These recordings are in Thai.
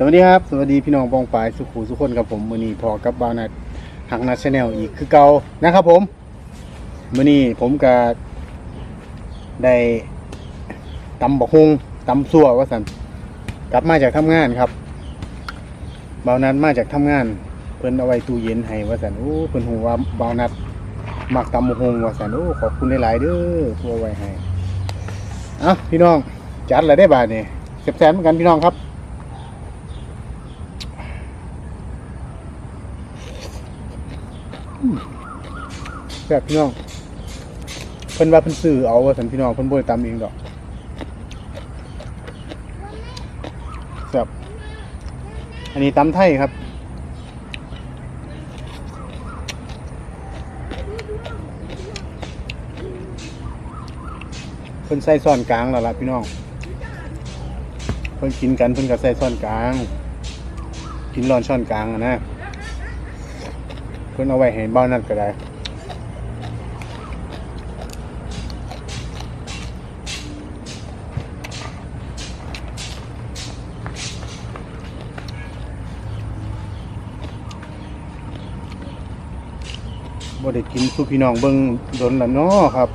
สวัสดีครับ สวัสดีพี่น้องปองปายสุขูสุขคนครับผมมือนีพอกับบาวนัดหักนัดชาแนลอีกคือเก่านะครับผมมือนีผมก็ได้ตำบกฮงตำซัวว่าสันกลับมาจากทำงานครับบาวนัดมาจากทำงาน เพิ่นเอาไว้ตู้เย็นให้ว่าสันโอ้เพิ่นหูว่าบาวนัดมักตำบกฮงว่าสันโอ้ขอบคุณหลายๆเด้อผู้เอาไว้ให้เอ้าพี่น้องจัดอะไรได้บาทนี่เจ็บแสนเหมือนกันพี่น้องครับ แบบพี่น้องเพิ่นว่าเพิ่นซื้อเอาว่าสันพี่น้องเพิ่นบ่ได้ตำเองดอกแบบอันนี้ตำไทยครับเพิ่นใส่ซ่อนกลางแล้วล่ะพี่น้องเพิ่นกินกันเพิ่นก็ใส่ซ่อนกลาง กินร้อนช้อนกลางอะนะ พิ่นเอาไว้ให้บ้านนั่นก็ได้บ่ได้กินสู่พี่น้องเบิ่งดนละเนาะครับ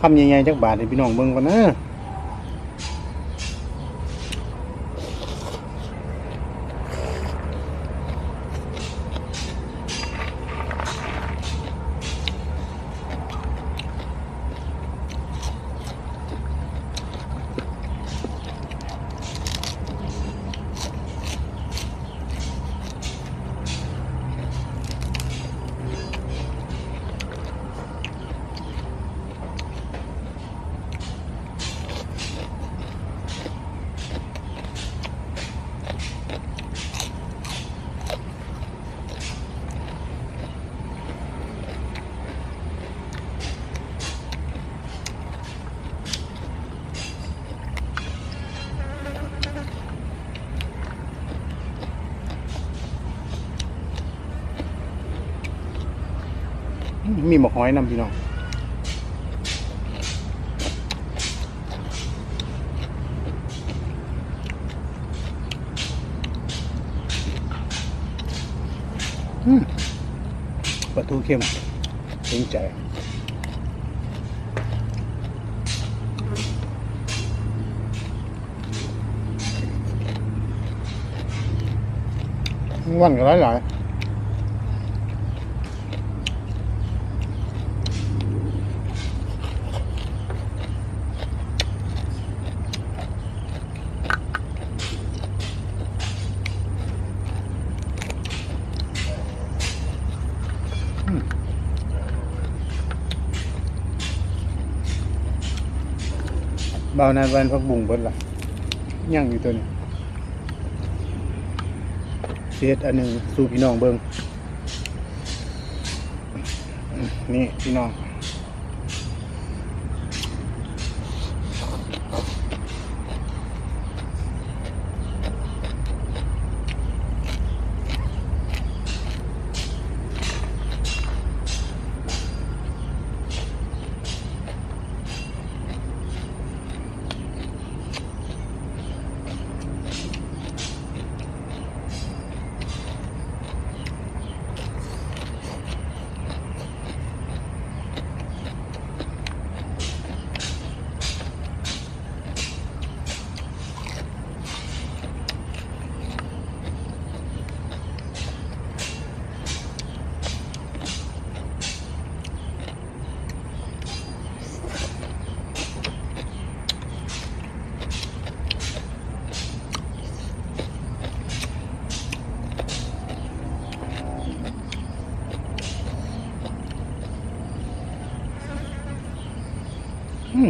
คำใหญ่ๆจักบาทให้พี่น้องเบิ่งก่อนนะ มีหมกหอยนำพี่น้องอืมปลาทูเค็มเต็มใจวันก็หลายหลาย เบานานวันพักบุงเบิดละย่างอยู่ตัวนี้เศษอันหนึ่งสู่พี่น้องเบิงนี่พี่น้อง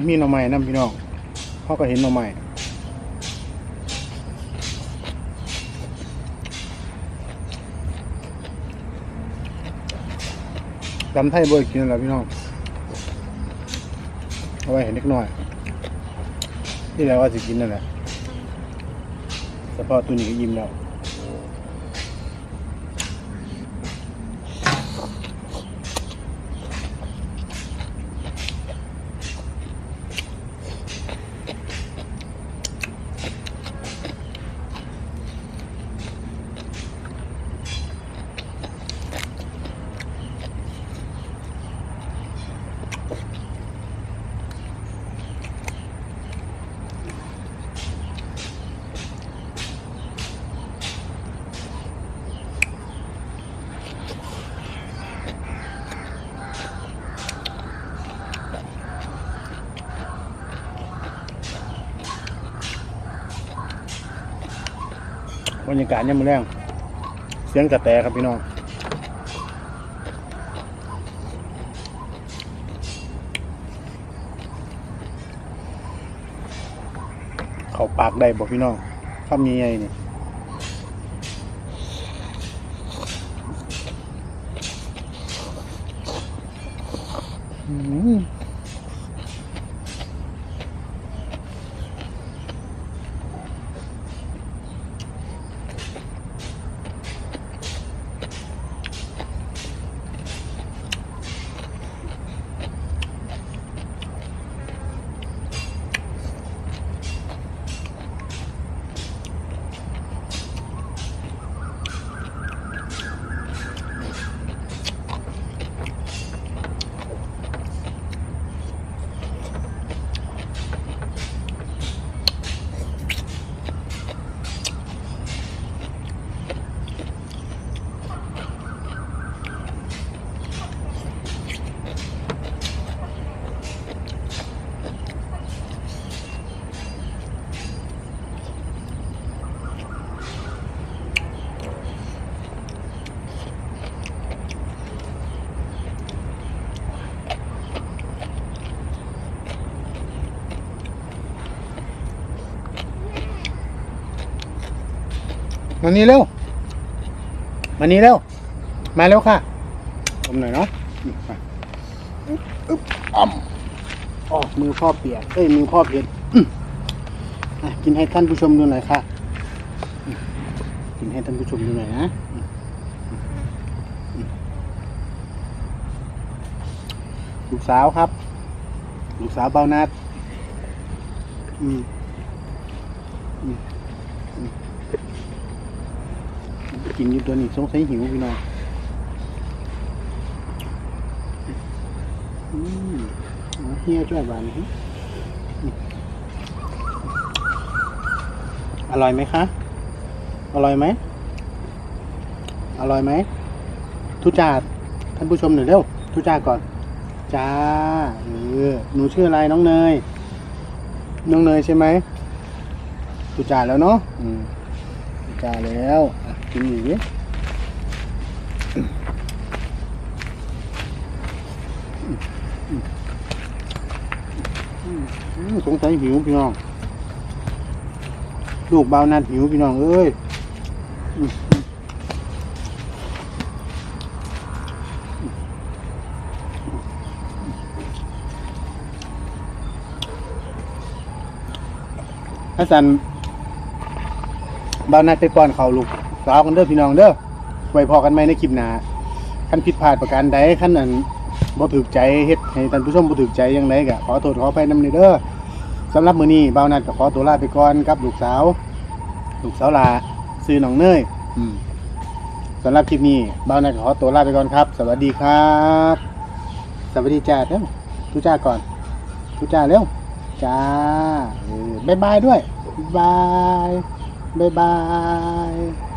มีหน่อไม้นํพี่น้องเขาก็เห็นหน่อไม้ดำไทยบ่อยกินแล้วพี่น้องเอาไว้เห็นเล็กน้อยที่แล้วว่าสิกินนั่นแหละเฉพาะตัวนี้ก็ยิ้มแล้ว บรรยากาศยังมือแรงเสียงกระแตครับพี่น้องเขาปากได้บอกพี่น้องคำนี้ไงนี่อืม มานี่เร็ว มานี่เร็ว มาเร็วค่ะผมหน่อยเนาะอืมมาอึ๊บอึ๊บอ่ำอ๋อมือพ่อเปียกเอ้ย มือพ่อเผ็ดอืมอะกินให้ท่านผู้ชมดูหน่อยค่ะอืมกินให้ท่านผู้ชมดูหน่อยนะอืมอืมลูกสาวครับ ลูกสาวเบานัดอืมอืมอืม กินอยู่ตัวนี้สงสัยหิวพี่น้องอืมเฮียช่วยบานอร่อยไหมคะ อร่อยไหม อร่อยไหม ทุจาดท่านผู้ชมหน่อยเร็ว ทุจาดก่อน จ้าเออหนูชื่ออะไรน้องเนย น้องเนยใช่ไหมทุจาดแล้วเนาะอืมทุจาดแล้ว กินอยู่ดิอืมอืมสงสัยหิวพี่น้อง ลูกเบานัดหิวพี่น้องเอ้ยอืมอืมฮัสสันเบานัดไปป้อนเขาลูก สาวกันเด้อพี่น้องเด้อไว้พอกันไหมในคลิปหน้าขั้นผิดพลาดประการใดขั้นนั้นบ่ถูกใจเฮ็ดให้ท่านผู้ชมบ่ถูกใจยังไงก็ขอโทษขออภัยนำเด้อสำหรับมื้อนี้เบาวนัดก็ขอตัวลาไปก่อนกับลูกสาว ลูกสาวลาซื้อหนองเนยอืมสำหรับคลิปนี้บ้าวนาก็ขอตัวลาไปก่อนครับ สวัสดีครับ สวัสดีจ้าเร็วทุจ้าก่อนทุจ้าเร็วจ้าเออบายบายด้วย บาย บายบาย